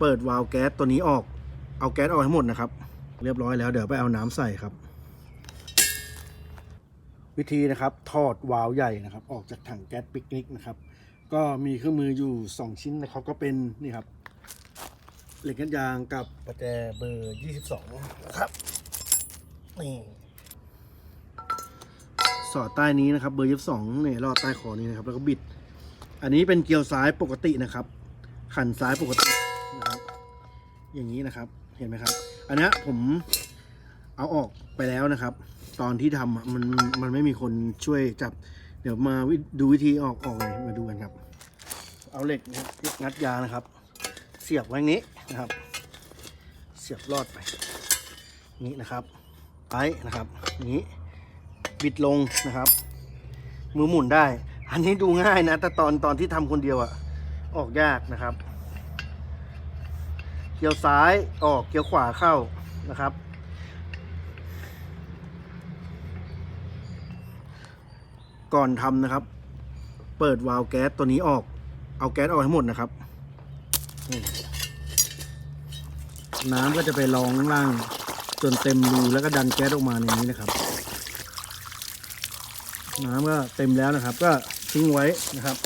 เปิดวาล์วแก๊สตัวนี้ออก เอาแก๊สออกให้หมดนะครับ เรียบร้อยแล้วเดี๋ยวไปเอาน้ำใส่ครับ วิธีนะครับถอดวาล์วใหญ่นะครับ ออกจากถังแก๊สปิกนิกนะครับ ก็มีเครื่องมืออยู่ 2 ชิ้นนะครับก็เป็นนี่ครับเหล็กกัดยางกับประแจเบอร์ 22 นะครับนี่สอดใต้นี้นะครับ เบอร์ 22เนี่ยรอดใต้คอนี้นะครับ แล้วก็บิด อันนี้เป็นเกลียวซ้ายปกตินะครับ ขันซ้ายปกติ นะครับ อย่างนี้นะครับเห็นไหมครับ อันนี้ผมเอาออกไปแล้วนะครับ ตอนที่ทำมันมันไม่มีคนช่วยจับ เดี๋ยวมาวดูวิธีออกออกเลยมาดูกันครับ เอาเหล็กนะครับงัดยานะครับ เสียบไว้นี้นะครับ เสียบลอดไปนี้นะครับไปนะครับนี้บิดลงนะครับ มือหมุนได้ อันนี้ดูง่ายนะ แต่ตอนตอนที่ทำคนเดียวอะออกยากนะครับ เกี่ยวซ้ายออกเกี่ยวขวาเข้านะครับ ก่อนทำนะครับ เปิดวาล์วแก๊สตัวนี้ออก เอาแก๊สออกให้หมดนะครับ น้ำก็จะไปรองข้างล่าง จนเต็มรูแล้วก็ดันแก๊สออกมาในนี้นะครับ น้ำก็เต็มแล้วนะครับ ก็ทิ้งไว้นะครับ